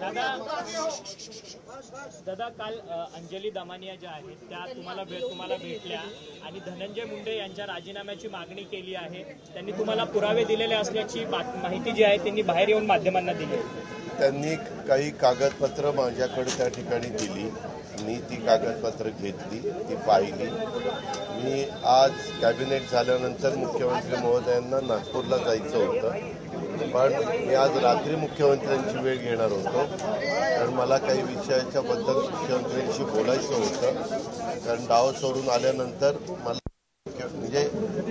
दादा दादा काल अंजली दमानिया ज्या आहेत त्या तुम्हाला भेट तुम्हाला भेटल्या आणि धनंजय मुंडे यांच्या राजीनाम्याची मागणी केली आहे. त्यांनी तुम्हाला पुरावे दिलेले असल्याची माहिती जी आहे त्यांनी बाहेर येऊन माध्यमांना दिली. त्यांनी काही कागदपत्र माझ्याकडे त्या ठिकाणी दिली. मी ती कागदपत्र घेतली ती पाहिली. मी आज कॅबिनेट झाल्यानंतर मुख्यमंत्री महोदयांना नागपूरला जायचं होतं. पण मी आज रात्री मुख्यमंत्र्यांची वेळ घेणार होतो. कारण मला काही विषयाच्या बद्दल मुख्यमंत्र्यांशी बोलायचं होतं. कारण डाव सोडून आल्यानंतर मला म्हणजे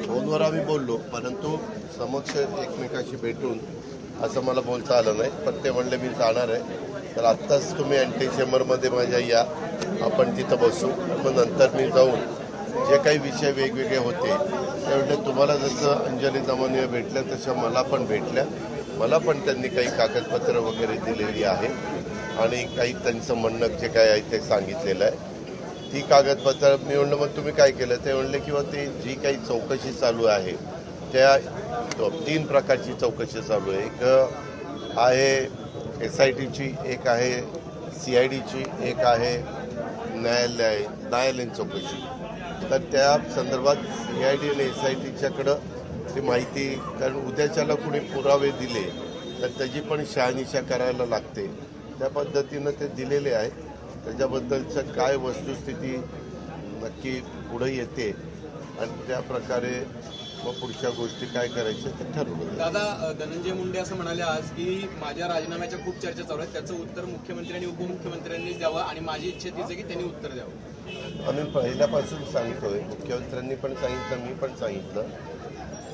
फोनवर आम्ही बोललो परंतु समक्ष एकमेकाशी भेटून असं मला बोलता आलं नाही. पण ते म्हणले मी जाणार आहे. तर आत्ताच तुम्ही अँटी चेंबरमध्ये माझ्या या. आपण तिथं बसू मग नंतर मी जाऊन जे काही विषय वेगवेगळे होते त्यावेळेला तुम्हाला जसं अंजली दमानिया भेटल्या तशा मला पण भेटल्या. मला पण त्यांनी काही कागदपत्र वगैरे दिलेली आहे आणि काही त्यांचं म्हणणं जे काय आहे ते सांगितलेलं आहे. ती कागदपत्र मी म्हणलं मग तुम्ही काय केलं? ते म्हणले किंवा ते जी काही चौकशी चालू आहे त्या तीन प्रकारची चौकशी चालू आहे. एक आहे एस आय टीची एक आहे सी आय डीची एक आहे न्यायालय न्यायालयीन चौकशी. तर त्या संदर्भात सी आय डी आणि एस आय टीच्याकडं ती माहिती कारण उद्याच्याला कुणी पुरावे दिले तर त्याची पण शहानिशा करायला लागते. त्या पद्धतीनं ते दिलेले आहे त्याच्याबद्दलचं काय वस्तुस्थिती नक्की पुढे येते. आणि त्या प्रकारे मग पुढच्या गोष्टी काय करायच्या ते ठरवलं दादा धनंजय मुंडे असं म्हणाले आज की माझ्या राजीनाम्याच्या खूप चर्चा चालू आहेत. त्याचं उत्तर मुख्यमंत्री आणि उपमुख्यमंत्र्यांनी द्यावं आणि माझी इच्छा तीच की त्यांनी उत्तर द्यावं. आम्ही पहिल्यापासून सांगतोय मुख्यमंत्र्यांनी पण सांगितलं मी पण सांगितलं.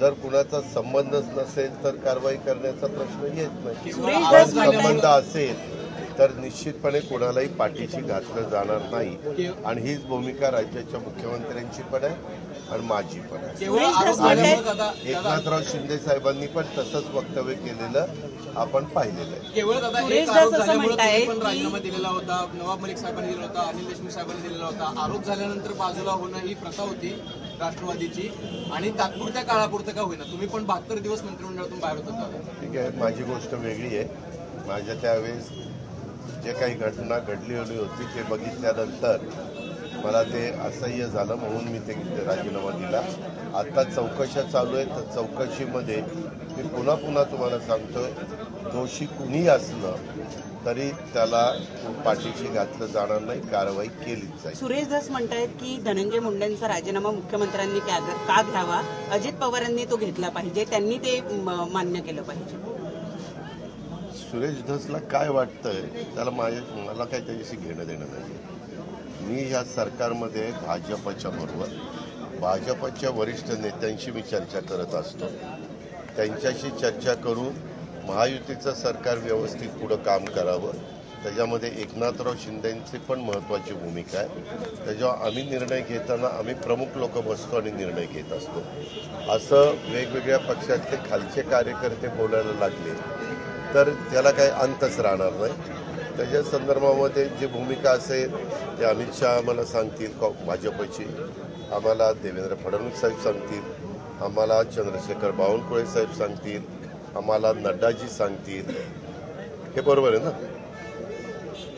जर कुणाचा संबंधच नसेल तर कारवाई करण्याचा प्रश्न येत नाही. संबंध असेल तर निश्चितपणे कोणालाही पाठीशी घातलं जाणार नाही. आणि हीच भूमिका राज्याच्या मुख्यमंत्र्यांची पण आहे आणि माझी पण आहे. केवळ आरोप झाल्यामुळे दादा दादा एकनाथराव शिंदे साहेबांनी पण तसंच वक्तव्य केलेलं आपण पाहिलेलं आहे. केवळ दादा एक आरोप असं झाल्यामुळे पण की- राजीनामा दिलेला होता नवाब मलिक साहेबांनी दिला होता अनिल देशमुख साहेबांनी दिलेला होता. आरोप झाल्यानंतर बाजूला होणं ही प्रथा होती राष्ट्रवादीची. आणि तात्पुरत्या काळापुरतं का होईना? तुम्ही पण बहात्तर दिवस मंत्रिमंडळातून बाहेर होता ठीक आहे माझी गोष्ट वेगळी आहे. माझ्या त्यावेळेस जे काही घटना घडली होती ते बघितल्यानंतर मला ते असह्य झालं म्हणून मी ते राजीनामा दिला. आता चौकशा चालू आहेत. तर चौकशीमध्ये मी पुन्हा पुन्हा तुम्हाला सांगतो दोषी कुणी असलं तरी त्याला पाठीशी घातलं जाणार नाही कारवाई केलीच जाईल. सुरेश दास म्हणतायत की धनंजय मुंडेंचा राजीनामा मुख्यमंत्र्यांनी का का घ्यावा? अजित पवारांनी तो घेतला पाहिजे. त्यांनी ते मान्य केलं पाहिजे. सुरेश धसला काय वाटतंय त्याला माझ्या मला काय त्याच्याशी घेणं देणं नाही मी ह्या सरकारमध्ये भाजपच्या बरोबर भाजपच्या वरिष्ठ नेत्यांशी मी चर्चा करत असतो. त्यांच्याशी चर्चा करून महायुतीचं सरकार व्यवस्थित पुढं काम करावं. त्याच्यामध्ये एकनाथराव शिंदेंची पण महत्त्वाची भूमिका आहे. त्याच्यावर आम्ही निर्णय घेताना आम्ही प्रमुख लोक बसतो आणि निर्णय घेत असतो. असं वेगवेगळ्या पक्षातले खालचे कार्यकर्ते बोलायला लागले. तर त्याला काही अंतच राहणार नाही. त्याच्या संदर्भामध्ये जी भूमिका असेल ते अमित शहा आम्हाला सांगतील कॉ- भाजपची. आम्हाला देवेंद्र फडणवीस साहेब सांगतील. आम्हाला चंद्रशेखर बावनकुळे साहेब सांगतील. आम्हाला नड्डाजी सांगतील. हे बरोबर आहे ना?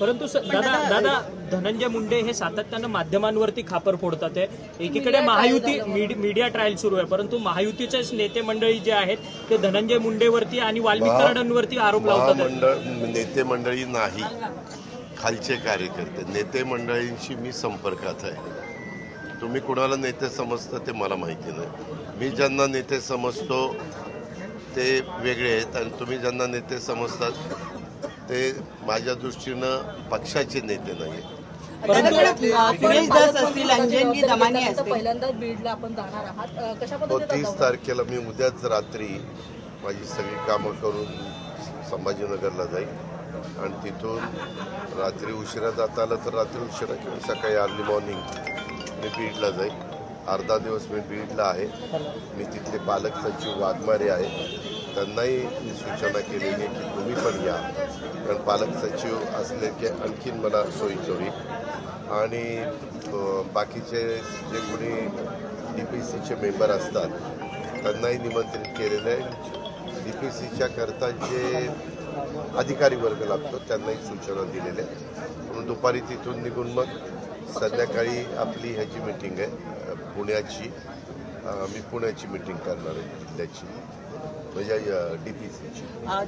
परंतु स- दादा दादा धनंजय मुंडे हे सातत्यानं माध्यमांवरती खापर फोडतात आहे. एकीकडे महायुती मीड- मीडिया ट्रायल सुरू आहे. परंतु महायुतीचेच नेते मंडळी जे आहेत ते धनंजय मुंडेवरती आणि वाल्मिक महा- कराडांवरती आरोप लावतात. महामंडळ नेते मंडळी नाही. खालचे कार्यकर्ते. नेते मंडळींशी मी संपर्कात आहे. तुम्ही कुणाला नेते समजता ते मला माहिती नाही. मी ज्यांना नेते समजतो ते वेगळे आहेत. आणि तुम्ही ज्यांना नेते समजतात ते माझ्या दृष्टीनं पक्षाचे नेते नाही बीडला आपण जाणार आहात. कशा हो पद्धतीने तीस तारखेला मी उद्याच रात्री माझी सगळी कामं करून संभाजीनगरला जाईल. आणि तिथून रात्री उशिरा जाता आलं तर रात्री उशिरा किंवा सकाळी अर्ली मॉर्निंग मी बीडला जाईल. अर्धा दिवस मी बीडला आहे. मी तिथले पालक सचिव वाघमारे आहे त्यांनाही मी सूचना केलेली आहे की तुम्ही पण या. कारण पालक सचिव असले की आणखीन मला सोयीचं होईल आणि बाकीचे जे कोणी डी पी सीचे मेंबर असतात त्यांनाही निमंत्रित केलेलं आहे. डी पी सीच्या करता जे अधिकारी वर्ग लागतो त्यांनाही सूचना दिलेल्या म्हणून दुपारी तिथून निघून मग संध्याकाळी आपली ह्याची मिटिंग आहे पुण्याची. मी पुण्याची मिटिंग करणार आहे जिल्ह्याची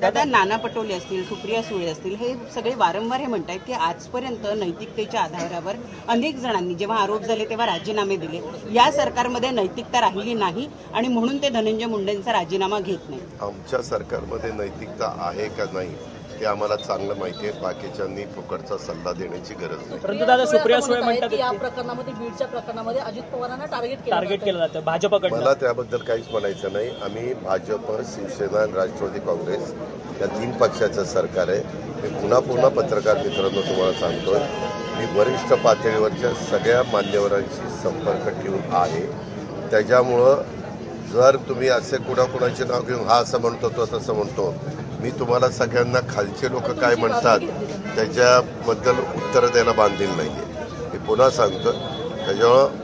दादा नाना पटोले असतील सुप्रिया सुळे असतील हे सगळे वारंवार हे म्हणतायत की आजपर्यंत नैतिकतेच्या आधारावर अनेक जणांनी जेव्हा आरोप झाले तेव्हा राजीनामे दिले. या सरकारमध्ये नैतिकता राहिली नाही आणि म्हणून ते धनंजय मुंडेंचा राजीनामा घेत नाही आमच्या सरकारमध्ये नैतिकता आहे का नाही हे आम्हाला चांगलं माहिती आहे. बाकीच्यांनी फुकटचा सल्ला देण्याची गरज नाही. परंतु दादा सुप्रिया सुळे म्हणतात या प्रकरणामध्ये बीडच्या प्रकरणामध्ये अजित पवारांना टार्गेट केलं टार्गेट. केलं जातं भाजपकडनं. मला त्याबद्दल काहीच म्हणायचं नाही. आम्ही भाजप शिवसेना आणि राष्ट्रवादी काँग्रेस या तीन पक्षाचं सरकार आहे. मी पुन्हा पुन्हा पत्रकार मित्रांनो तुम्हाला सांगतोय. मी वरिष्ठ पातळीवरच्या सगळ्या मान्यवरांशी संपर्क ठेवून आहे. त्याच्यामुळं जर तुम्ही असे कुणाकुणाचे नाव घेऊन हा असं म्हणतो तो तसं म्हणतो मी तुम्हाला सगळ्यांना खालचे लोक काय म्हणतात त्याच्याबद्दल उत्तर द्यायला बांधील नाही आहे मी पुन्हा सांगतो त्याच्यामुळं